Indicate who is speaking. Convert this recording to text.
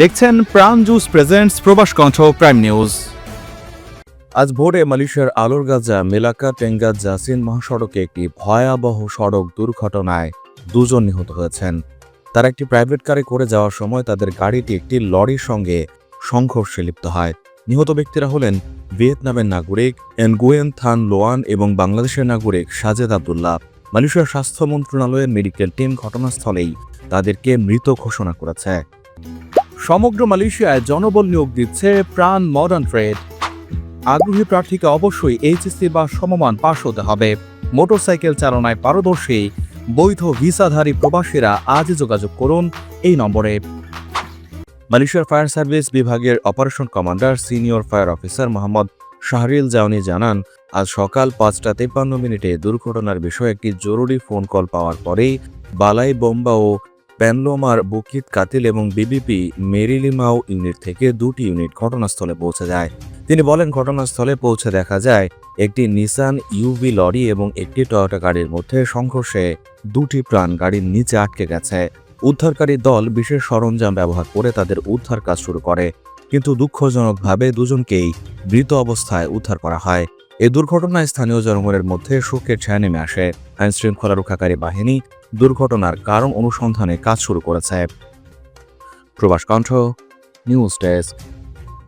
Speaker 1: দেখছেন প্রাণ juice presents প্রবাস কণ্ঠ প্রাইম নিউজ
Speaker 2: আজ ভোরে মালয়েশিয়ার আলোরগাজা, মেলাকা টেঙ্গা জাসিন মহাসড়কে একটি ভয়াবহ সড়ক দুর্ঘটনায় দুজন নিহত হয়েছেন। তারা একটি প্রাইভেট কারে করে যাওয়ার সময় তাদের গাড়িটি একটি লরির সঙ্গে সংঘর্ষে লিপ্ত হয়। নিহত ব্যক্তিরা হলেন ভিয়েতনামের নাগরিক এনগুয়েন থান লোয়ান এবং বাংলাদেশের নাগরিক সাজেদ আবদুল্লাহ। মালয়েশিয়ার স্বাস্থ্য মন্ত্রণালয়ের মেডিকেল টিম ঘটনাস্থলেই তাদেরকে মৃত ঘোষণা করেছে।
Speaker 1: সমগ্র মালয়েশিয়ায় জনবল নিয়োগ দিচ্ছে প্রাণ মডার্ন ট্রেড আগ্রহী প্রার্থীকে অবশ্যই এইচএসসি বা সমমান পাশ হতে হবে। মোটরসাইকেল চালনায় পারদর্শী, বৈধ ভিসাধারী প্রবাসীরা আজই যোগাযোগ করুন এই নম্বরে।
Speaker 2: মালয়েশিয়ার ফায়ার সার্ভিস বিভাগের operation commander senior fire officer Mohammad Shahril Jauni জানান, আজ সকাল পাঁচটা তেপ্পান্ন মিনিটে দুর্ঘটনার বিষয়ে একটি জরুরি ফোন কল পাওয়ার পরেই বালাই, বোম্বা ও প্যানলোমার বুকিত কাতিল এবং বিবিপি মেরিলিমাও ইউনিট থেকে দুটি ইউনিট ঘটনাস্থলে পৌঁছে যায়। তিনি বলেন, ঘটনাস্থলে পৌঁছে দেখা যায়, একটি নিসান ইউভি লরি এবং একটি টয়োটা গাড়ির মধ্যে সংঘর্ষে দুটি প্রাণ গাড়ির নিচে আটকে গেছে। উদ্ধারকারী দল বিশেষ সরঞ্জাম ব্যবহার করে তাদের উদ্ধার কাজ শুরু করে, কিন্তু দুঃখজনকভাবে দুজনকেই মৃত অবস্থায় উদ্ধার করা হয়। এই দুর্ঘটনায় স্থানীয় জনগণের মধ্যে শোকের ছায়া নেমে আসে। আইন শৃঙ্খলা রক্ষাকারী বাহিনী দুর্ঘটনার কারণ অনুসন্ধানে কাজ শুরু করেছে। প্রবাস কণ্ঠ নিউজ ডেস্ক।